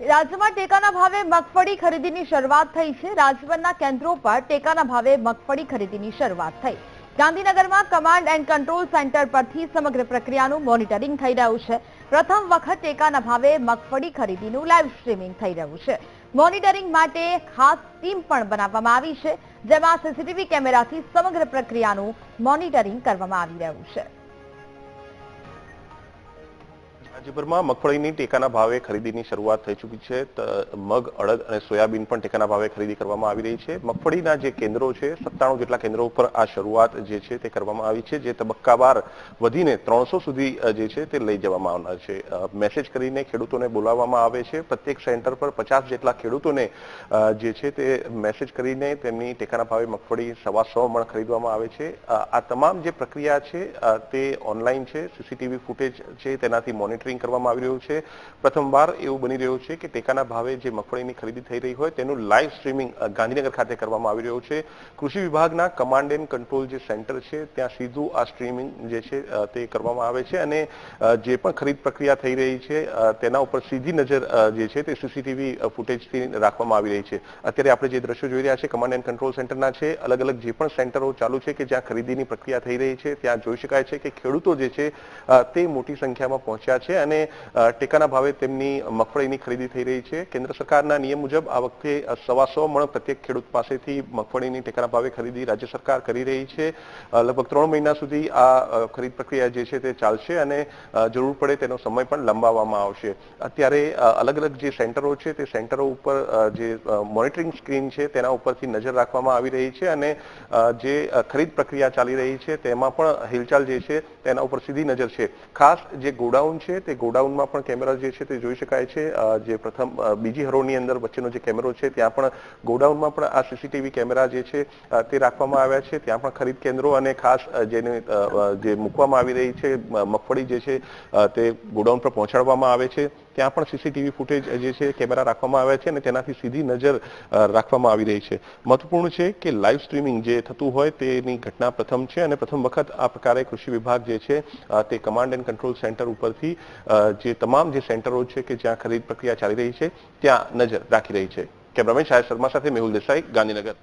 રાજ્યમાં ટેકાના ભાવે મગફળી ખરીદીની શરૂઆત થઈ છે. રાજ્યભરના કેન્દ્રો પર ટેકાના ભાવે મગફળી ખરીદીની શરૂઆત થઈ. ગાંધીનગરમાં કમાન્ડ એન્ડ કંટ્રોલ સેન્ટર પરથી સમગ્ર પ્રક્રિયાનું મોનિટરિંગ થઈ રહ્યું છે. પ્રથમ વખત ટેકાના ભાવે મગફળી ખરીદીનું લાઈવ સ્ટ્રીમિંગ થઈ રહ્યું છે. મોનિટરિંગ માટે ખાસ ટીમ પણ બનાવવામાં આવી છે, જેમાં સીસીટીવી કેમેરાથી સમગ્ર પ્રક્રિયાનું મોનિટરિંગ કરવામાં આવી રહ્યું છે. રાજ્યભરમાં મગફળીની ટેકાના ભાવે ખરીદીની શરૂઆત થઈ ચૂકી છે. મગ, અડદ અને સોયાબીન પણ ટેકાના ભાવે ખરીદી કરવામાં આવી રહી છે. મગફળીના જે કેન્દ્રો છે, સત્તાણું જેટલા કેન્દ્રો ઉપર આ શરૂઆત જે છે તે કરવામાં આવી છે, જે તબક્કાવાર વધીને ત્રણસો સુધી જે છે તે લઈ જવામાં આવનાર છે. મેસેજ કરીને ખેડૂતોને બોલાવવામાં આવે છે. પ્રત્યેક સેન્ટર પર પચાસ જેટલા ખેડૂતોને જે છે તે મેસેજ કરીને તેમની ટેકાના ભાવે મગફળી સવા સો મણ ખરીદવામાં આવે છે. આ તમામ જે પ્રક્રિયા છે તે ઓનલાઈન છે, સીસીટીવી ફૂટેજ છે, તેનાથી મોનિટરિંગ કરવામાં આવી રહ્યું છે. પ્રથમવાર એવું બની રહ્યું છે કે ટેકાના ભાવે જે મગફળીની ખરીદી થઈ રહી હોય તેનું લાઈવ સ્ટ્રીમિંગ ગાંધીનગર ખાતે કરવામાં આવી રહ્યું છે. કૃષિ વિભાગના કમાન્ડ એન્ડ કંટ્રોલ જે સેન્ટર છે, ત્યાં સીધું આ સ્ટ્રીમિંગ જે છે તે કરવામાં આવે છે અને જે પણ ખરીદ પ્રક્રિયા થઈ રહી છે તેના ઉપર સીધી નજર જે છે તે સીસીટીવી ફૂટેજથી રાખવામાં આવી રહી છે. અત્યારે આપણે જે દ્રશ્યો જોઈ રહ્યા છે કમાન્ડ એન્ડ કંટ્રોલ સેન્ટરના છે અલગ અલગ જે પણ સેન્ટરો ચાલુ છે કે જ્યાં ખરીદીની પ્રક્રિયા થઈ રહી છે, ત્યાં જોઈ શકાય છે કે ખેડૂતો જે છે તે મોટી સંખ્યામાં પહોંચ્યા છે અને ટેકાના ભાવે તેમની મગફળીની ખરીદી થઈ રહી છે. કેન્દ્ર સરકારના નિયમ મુજબ આ વખતે સવાસો મણ પ્રત્યેક ખેડૂત પાસેથી મગફળીની ટેકાના ભાવે ખરીદી રાજ્ય સરકાર કરી રહી છે. લગભગ ત્રણ મહિના સુધી આ ખરીદ પ્રક્રિયા જે છે તે ચાલશે અને જરૂર પડે તેનો સમય પણ લંબાવવામાં આવશે. અત્યારે અલગ અલગ જે સેન્ટરો છે તે સેન્ટરો ઉપર જે મોનિટરિંગ સ્ક્રીન છે તેના ઉપરથી નજર રાખવામાં આવી રહી છે અને જે ખરીદ પ્રક્રિયા ચાલી રહી છે તેમાં પણ હિલચાલ જે છે તેના ઉપર સીધી નજર છે. ખાસ જે ગોડાઉન છે તે ગોડાઉનમાં પણ કેમેરા જે છે તે જોઈ શકાય છે. જે પ્રથમ બીજી હરોળની અંદર વચ્ચેનો જે કેમેરો છે, ત્યાં પણ ગોડાઉનમાં પણ આ સીસીટીવી કેમેરા જે છે તે રાખવામાં આવ્યા છે. ત્યાં પણ ખરીદ કેન્દ્રો અને ખાસ જેને જે મૂકવામાં આવી રહી છે મગફળી જે છે તે ગોડાઉન પર પહોંચાડવામાં આવે છે. ત્યાં પણ સીસીટીવી ફૂટેજ જે છે કેમેરા રાખવામાં આવ્યા છે અને તેનાથી સીધી નજર રાખવામાં આવી રહી છે. મહત્વપૂર્ણ છે કે લાઈવ સ્ટ્રીમિંગ જે થતું હોય તેની ઘટના પ્રથમ છે અને પ્રથમ વખત આ પ્રકારે કૃષિ વિભાગ જે છે તે કમાન્ડ એન્ડ કંટ્રોલ સેન્ટર ઉપરથી જે તમામ જે સેન્ટરો છે કે જ્યાં ખરીદ પ્રક્રિયા ચાલી રહી છે, ત્યાં નજર રાખી રહી છે. કેમેરામેન શાયદ શર્મા સાથે મેહુલ દેસાઈ, ગાંધીનગર.